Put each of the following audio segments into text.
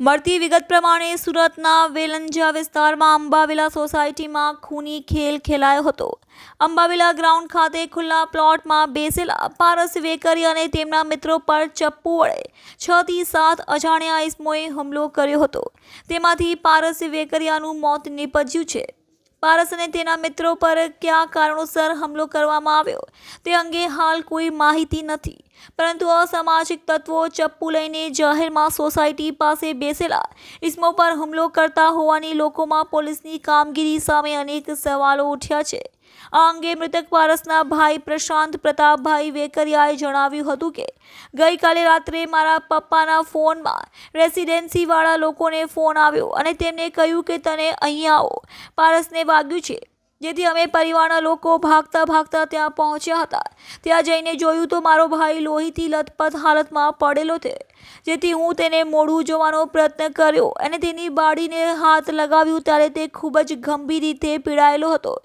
મળતી વિગત પ્રમાણે સુરતના વેલંજા વિસ્તારમાં અંબાવિલા સોસાયટીમાં ખૂની ખેલ ખેલાયો હતો. અંબાવિલા ગ્રાઉન્ડ ખાતે ખુલ્લા પ્લોટમાં બેસેલા પારસ વેકરી અને તેમના મિત્રો પર ચપ્પુ વડે છ થી સાત અજાણ્યા ઇસમોએ હુમલો કર્યો હતો. તેમાંથી પારસ વેકરિયાનું મોત નીપજ્યું છે. પારસ અને તેના મિત્રો પર કયા કારણોસર હુમલો કરવામાં આવ્યો? તે અંગે હાલ કોઈ માહિતી નથી. પરંતુ અસામાજિક તત્વો ચપ્પુ લઈને જાહેરમાં સોસાયટી પાસે બેસેલા ઇસમો પર હુમલો કરતા હોવાની લોકોમાં પોલીસની કામગીરી સામે અનેક સવાલો ઉઠ્યા છે. આ અંગે મૃતક પારસના ભાઈ પ્રશાંત પ્રતાપભાઈ વેકરિયાએ જણાવ્યું હતું કે, ગઈકાલે રાત્રે મારા પપ્પાના ફોનમાં રેસિડેન્સીવાળા લોકોને ફોન આવ્યો અને તેમને કહ્યું કે, તને અહીં આવો. પારસને વાગ્યું છે, જેથી અમે પરિવારના લોકો ભાગતા ભાગતા ત્યાં પહોંચ્યા હતા. ત્યાં જઈને જોયું તો મારો ભાઈ લોહીથી લથપથ હાલતમાં પડેલો છે. જેથી હું તેને મોઢું જોવાનો પ્રયત્ન કર્યો અને તેની બાળીને હાથ લગાવ્યું ત્યારે તે ખૂબ જ ગંભીર રીતે પીડાયેલો હતો.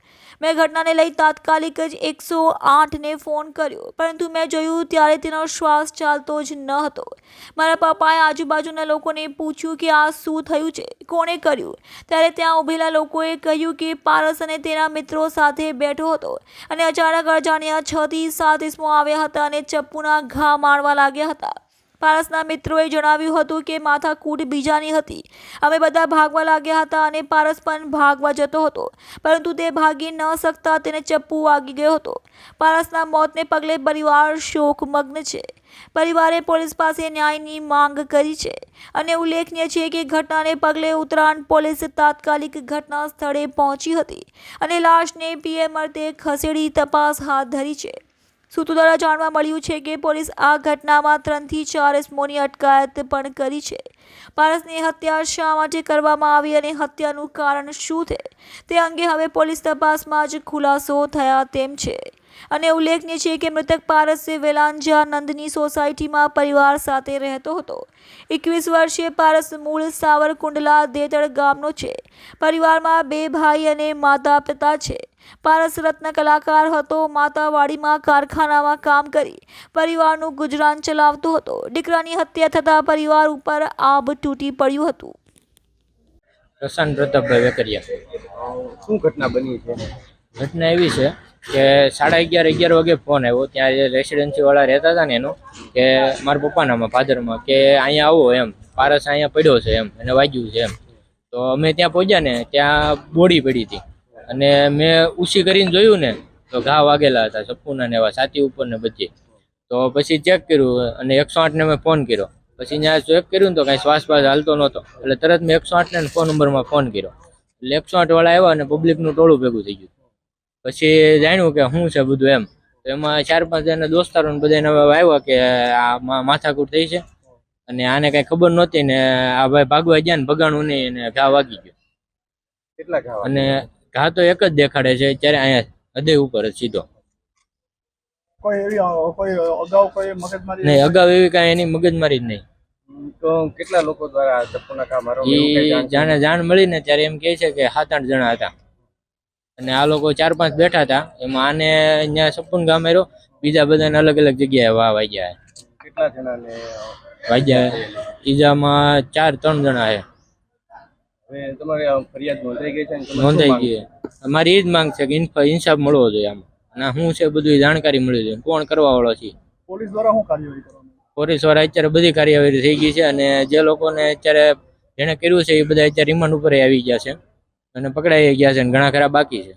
મેં ઘટનાને લઈ તાત્કાલિક જ એકસો આઠને ફોન કર્યો, પરંતુ મેં જોયું ત્યારે તેનો શ્વાસ ચાલતો જ ન હતો. મારા પપ્પાએ આજુબાજુના લોકોને પૂછ્યું કે આ શું થયું છે? કોણે કર્યું? ત્યારે ત્યાં ઊભેલા લોકોએ કહ્યું કે પારસ અને તેના મિત્રો સાથે બેઠો હતો અને અચાનક અજાણ્યા છથી સાત ઇસમો આવ્યા હતા અને ચપ્પુના ઘા મારવા લાગ્યા હતા. પારસના મિત્રોએ જણાવ્યું હતું કે માથાકૂટ બીજાની હતી. અમે બધા ભાગવા લાગ્યા હતા અને પારસ પણ ભાગવા જતો હતો, પરંતુ તે ભાગી ન શકતા તેને ચપ્પુ વાગી ગયો હતો. પારસના મોતને પગલે પરિવાર શોકમગ્ન છે. પરિવારે પોલીસ પાસે ન્યાયની માંગ કરી છે અને ઉલ્લેખનીય છે કે ઘટનાને પગલે ઉત્તરાયણ પોલીસ તાત્કાલિક ઘટના સ્થળે પહોંચી હતી અને લાશને પીએમ અર્થે ખસેડી તપાસ હાથ ધરી છે. સૂત્રો દ્વારા જાણવા મળ્યું છે કે પોલીસ આ ઘટનામાં ત્રણથી ચાર ઇસમોની અટકાયત પણ કરી છે. પારસની હત્યા શા માટે કરવામાં આવી અને હત્યાનું કારણ શું છે? તે અંગે હવે પોલીસ તપાસમાં જ ખુલાસો થયા તેમ છે. અને ઉલ્લેખનીય છે કે મૃતક પારસ વેલાંજા નંદની સોસાયટીમાં પરિવાર સાથે રહેતો હતો. એકવીસ વર્ષીય પારસ મૂળ સાવરકુંડલા દેતળ ગામનો છે. પરિવારમાં બે ભાઈ અને માતા પિતા છે. પારસ રત્ન કલાકાર હતો માતાવાડીમાં કારખાનામાં કામ કરી પરિવારનું ગુજરાન ચલાવતો હતો. દીકરાની હત્યા થતાં પરિવાર ઉપર આબ તૂટી પડ્યું હતું. પ્રશાંત પ્રતાપભાઈ વેકરિયા. શું ઘટના બની છે? ઘટના એવી છે કે સાડા અગિયાર અગિયાર વાગે ફોન આવ્યો. ત્યાં જે રેસિડેન્સીવાળા રહેતા હતા ને એનો કે મારા પપ્પાનામાં ફાધરમાં કે અહીંયા આવો એમ. પારસ અહીંયા પડ્યો છે એમ એને વાગ્યું છે એમ. તો અમે ત્યાં પહોંચ્યા ને ત્યાં બોડી પડી હતી. અને મેં ઉછી કરીને જોયું ને તો ઘા વાગેલા હતા ચપ્પુના ને એવા છાતી ઉપર ને બધી. તો પછી ચેક કર્યું અને એકસો આઠને મેં ફોન કર્યો. પછી ત્યાં ચેક કર્યું ને તો કાંઈ શ્વાસ પાસ હાલતો નહોતો. એટલે તરત મેં એકસો આઠને ફોન નંબરમાં ફોન કર્યો. એટલે એકસો આઠ વાળા આવ્યા અને પબ્લિકનું ટોળું ભેગું થઈ ગયું. પછી જાણ્યું કે શું છે બધું એમ. તો એમાં ચાર પાંચ જણા દોસ્તારો ને બધાને આવ્યા કે આ માથાકૂટ થઈ છે. અને આને કઈ ખબર નહોતી ને આ ભાઈ ભાગવા ગયા ને ભગાણું નહીં અને ઘા વાગી ગયો. કેટલા ઘા અને ઘા તો એક જ દેખાડે છે ત્યારે અહીંયા હૃદય ઉપર જ સીધો. કોઈ એવી કોઈ અગાઉ કોઈ મગજમારી નહીં અગાઉ એવી કાંઈ એની મગજમારી જ નહીં. તો કેટલા લોકો દ્વારા ચપ્પુના જાણ? જાણે જાણ મળી ને ત્યારે એમ કહે છે કે સાત આઠ જણા હતા. અને આ લોકો ચાર પાંચ બેઠા હતા. એમાં આને અહીંયા સપુન ગામે રહ્યો. બીજા બધાને અલગ અલગ જગ્યાએ વાહ વાગ્યા. કેટલા જણાને વાગ્યા. ઈજામાં ચાર ત્રણ જણા છે. હવે તમારી ફરિયાદ નોંધાઈ ગઈ છે ને તમે શું નોંધાઈ ગઈ અમારી એ જ માંગ છે કે ઇન્સાફ મળવો જોઈએ આમ. અને શું છે બધું જાણકારી મળવી જોઈએ. કોણ કરવા વાળો છે? પોલીસ દ્વારા શું કાર્યવાહી કરવામાં પોલીસ દ્વારા અત્યારે બધી કાર્યવાહી થઈ ગઈ છે અને જે લોકોને અત્યારે જેણે કર્યું છે એ બધા અત્યારે રિમાન્ડ ઉપર આવી ગયા છે. અને પકડાઈ ગયા છે અને ઘણા ખરા બાકી છે.